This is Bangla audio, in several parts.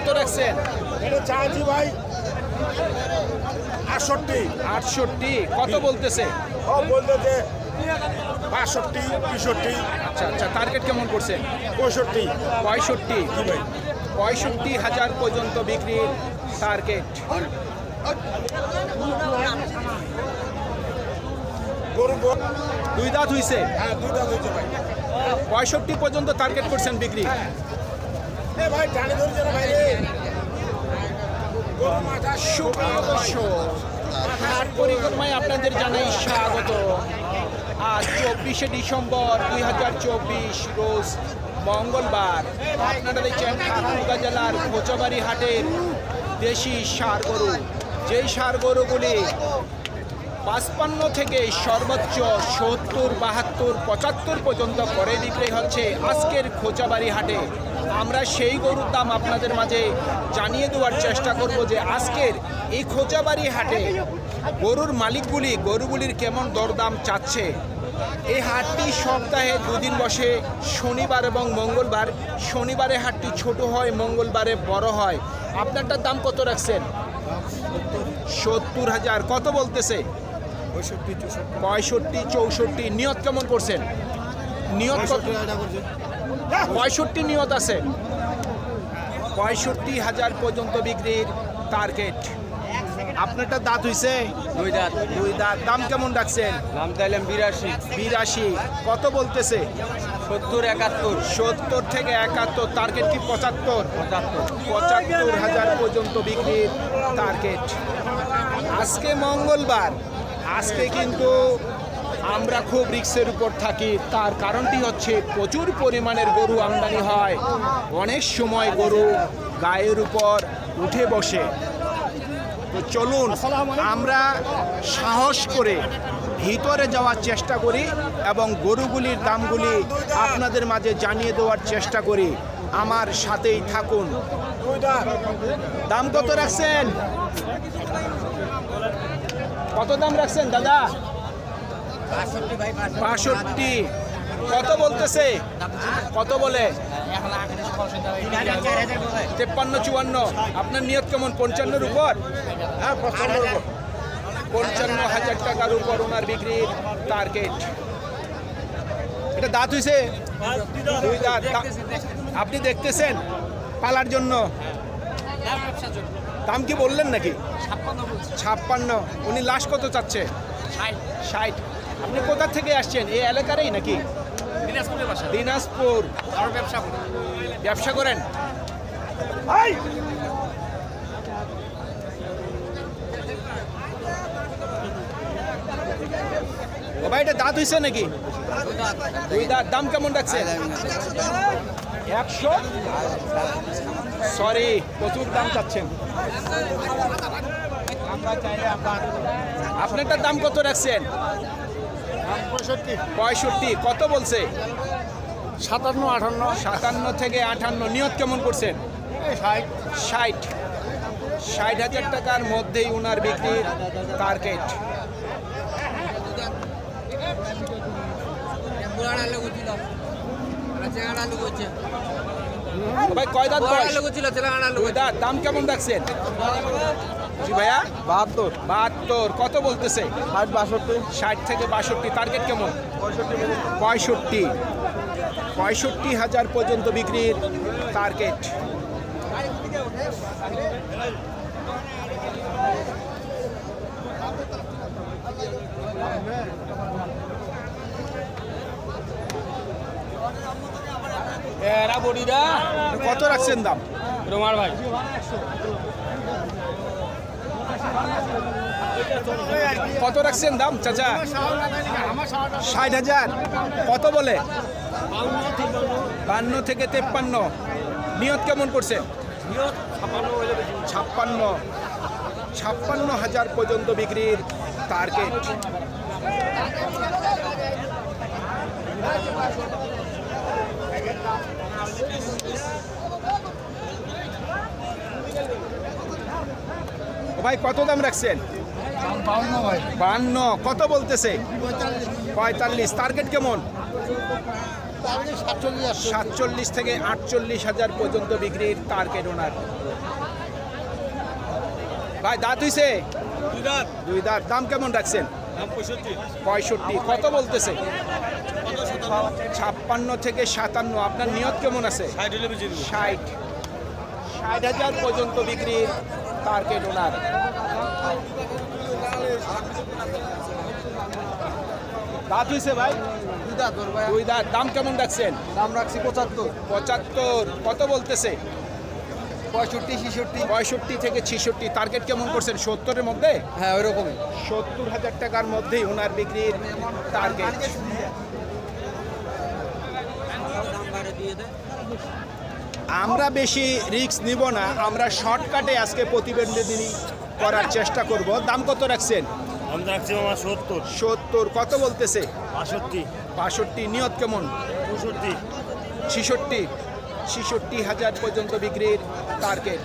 কত রাখছেন? এটা ভাই। আটষট্টি। আটষট্টি কত বলতেছে? ও বলতেছে বাষট্টি তেষট্টি আচ্ছা আচ্ছা টার্গেট কেমন করছেন? পঁয়ষট্টি। পঁয়ষট্টি। পঁয়ষট্টি হাজার পর্যন্ত বিক্রির টার্গেট দুই দাঁত হইছে? হ্যাঁ পঁয়ষট্টি পর্যন্ত টার্গেট করছেন বিক্রি? এ ভাই, টানে ধরছে না ভাই রে মাথা সুপ্রিয় দর্শক হাট আপনাদের জানাই স্বাগত। আজ চব্বিশে ডিসেম্বর দুই হাজার চব্বিশ, রোজ মঙ্গলবার। আপনারা দেখছেন ঠাকুরগাঁ জেলার কোচাবাড়ি হাটের দেশি সার গরু। যেই সার গরুগুলি পাঁচপান্ন থেকে সর্বোচ্চ সত্তর, বাহাত্তর, পঁচাত্তর পর্যন্ত করে বিক্রি হচ্ছে আজকের খোঁচাবাড়ি হাটে। আমরা সেই গরুর দাম আপনাদের মাঝে জানিয়ে দেওয়ার চেষ্টা করব যে আজকের এই খোঁচাবাড়ি হাটে গরুর মালিকগুলি, গরুগুলির কেমন দরদাম চাচ্ছে? এই হাটটি সপ্তাহে দুদিন বসে, শনিবার এবং মঙ্গলবার। শনিবারে হাটটি ছোট হয়, মঙ্গলবারে বড় হয়। আপনারটার দাম কত রাখছেন? সত্তর হাজার। কত বলতেছে? পঁয়ষট্টি চৌষট্টি। পঁয়ষট্টি চৌষট্টি নিয়ত কেমন করছেন? নিয়ত কত? পঁয়ষট্টি নিয়ত আছে। পঁয়ষট্টি হাজার পর্যন্ত বিক্রির টার্গেট আপনারটা দাঁত হইছে? দুই দাঁত। দুই দাঁত। দাম কেমন রাখছেন? নাম চাইলাম বিরাশি। বিরাশি। কত বলতেছে? সত্তর একাত্তর। সত্তর থেকে একাত্তর। টার্গেট কি পঁচাত্তর? পঁচাত্তর। পঁচাত্তর হাজার পর্যন্ত বিক্রির টার্গেট আজকে মঙ্গলবার। আজকে কিন্তু আমরা খুব রিক্সের উপর থাকি। তার কারণটি হচ্ছে প্রচুর পরিমাণের গরু আমদানি হয়। অনেক সময় গরু গায়ের উপর উঠে বসে। তো চলুন, আমরা সাহস করে ভিতরে যাওয়ার চেষ্টা করি এবং গরুগুলির দামগুলি আপনাদের মাঝে জানিয়ে দেওয়ার চেষ্টা করি। আমার সাথেই থাকুন। দাম কত রাখছেন? কত দাম রাখছেন দাদা? বাষট্টি কত বলতেছে? কত বলে? তেপ্পান্ন চুয়ান্ন। আপনার নিয়ত কেমন? পঞ্চান্নর উপর? হ্যাঁ পঞ্চান্ন হাজার। টাকার উপর ওনার বিক্রির টার্গেট এটা দাঁত হইছে? দুই দাঁত। আপনি দেখতেছেন পালার জন্য। দাম কি বললেন নাকি? ছাপ্পান্ন উনি লাস্ট কত চাচ্ছে? ষাট। আপনি কোথা থেকে আসছেন? এই এলাকারই নাকি? দিনাজপুর। ব্যবসা করেন? ও ভাই এটা দাঁত হইছে নাকি? দুই দাঁত। দাম কেমন রাখছেন একশো? সরি প্রচুর দাম চাচ্ছেন। আপনারটার দাম কত রাখছেন? পঁয়ষট্টি। পঁয়ষট্টি কত বলছে? সাতান্ন আটান্ন। সাতান্ন থেকে আটান্ন নিয়ত কেমন করছেন? ষাট। ষাট। ষাট হাজার টাকার মধ্যেই উনার বিক্রির টার্গেট। ভাই কয় দাঁত বয়স? দুই দাঁত? দাম কেমন রাখছেন? জি ভাইয়া? বাহাত্তর। বাহাত্তর। কত বলতেছে? ষাট বাষট্টি। ষাট থেকে বাষট্টি। টার্গেট কেমন? পঁয়ষট্টি পঁয়ষট্টি। হাজার পর্যন্ত বিক্রির টার্গেট বডিরা কত রাখছেন দাম? রোমার ভাই। কত রাখছেন দাম চাচা? ষাট হাজার। কত বলে? বান্ন থেকে তেপ্পান্ন। নিয়ত কেমন করছে ছাপ্পান্ন। ছাপ্পান্ন হাজার পর্যন্ত বিক্রির টার্গেট ভাই কত দাম রাখছেন? বান্ন কত বলতেছে? পঁয়তাল্লিশ টার্গেট কেমন? সাতচল্লিশ থেকে আটচল্লিশ হাজার পর্যন্ত বিক্রির টার্গেট ওনার ভাই দাঁত হইছে? দুই দাঁত। দাম কেমন রাখছেন? পঁয়ষট্টি কত বলতেছে? ছাপ্পান্ন থেকে সাতান্ন। আপনার নিয়ত কেমন আছে? ষাট ষাট। হাজার পর্যন্ত বিক্রির টার্গেট ওনার। দাঁত হইছে ভাই? দুই দাঁত দাম কেমন রাখছেন? দাম রাখছি পঁচাত্তর। পঁচাত্তর। কত বলতেছে? পঁয়ষট্টি ছেষট্টি। পঁয়ষট্টি থেকে ছিষট্টি। টার্গেট কেমন করছেন? সত্তরের মধ্যে? হ্যাঁ ওই রকমই সত্তর হাজার টাকার মধ্যেই ওনার বিক্রির টার্গেট আমরা বেশি রিস্ক নিব না আমরা শর্টকাটে আজকে প্রতিবেদনী করার চেষ্টা করব। দাম কত রাখছেন? আমি রাখছি আমার সত্তর। সত্তর কত বলতেছে? বাষট্টি। বাষট্টি নিয়ত কেমন? পঁয়ষট্টি। ছিষট্টি ছিষট্টি হাজার পর্যন্ত বিক্রির টার্গেট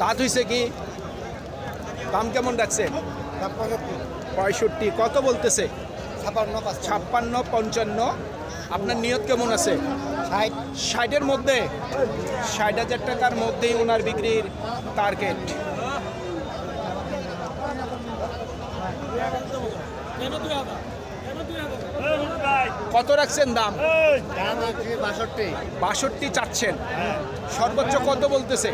দাঁত হইছে কি? দাম কেমন রাখছেন? পঁয়ষট্টি। কত বলতেছে? ছাপান্ন ছাপ্পান্ন পঞ্চান্ন। আপনার নিয়ত কেমন আছে? ষাট। ষাটের মধ্যে? ষাট হাজার টাকার মধ্যেই ওনার বিক্রির টার্গেট কত রাখছেন দাম? বাষট্টি। বাষট্টি চাচ্ছেন। সর্বোচ্চ কত বলতেছে?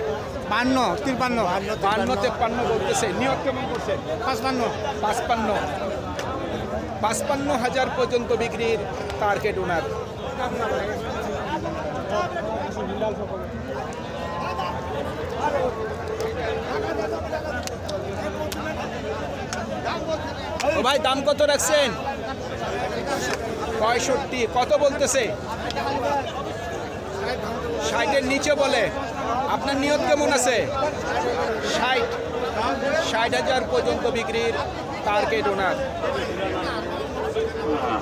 বান্ন তিপ্পান্ন। বান্ন তেপ্পান্ন বলতেছে। নিয়ত কেমন করছেন? পাঁচপান্ন। পাঁচপান্ন। পাঁচপান্ন হাজার পর্যন্ত বিক্রির টার্গেট ওনার। ভাই, দাম কত রাখছেন? পঁয়ষট্টি, কত বলতেছে? ষাটের নিচে বলে। আপনার নিয়ত কেমন আছে? ষাট। ষাট হাজার পর্যন্ত বিক্রির টার্গেট ওনার।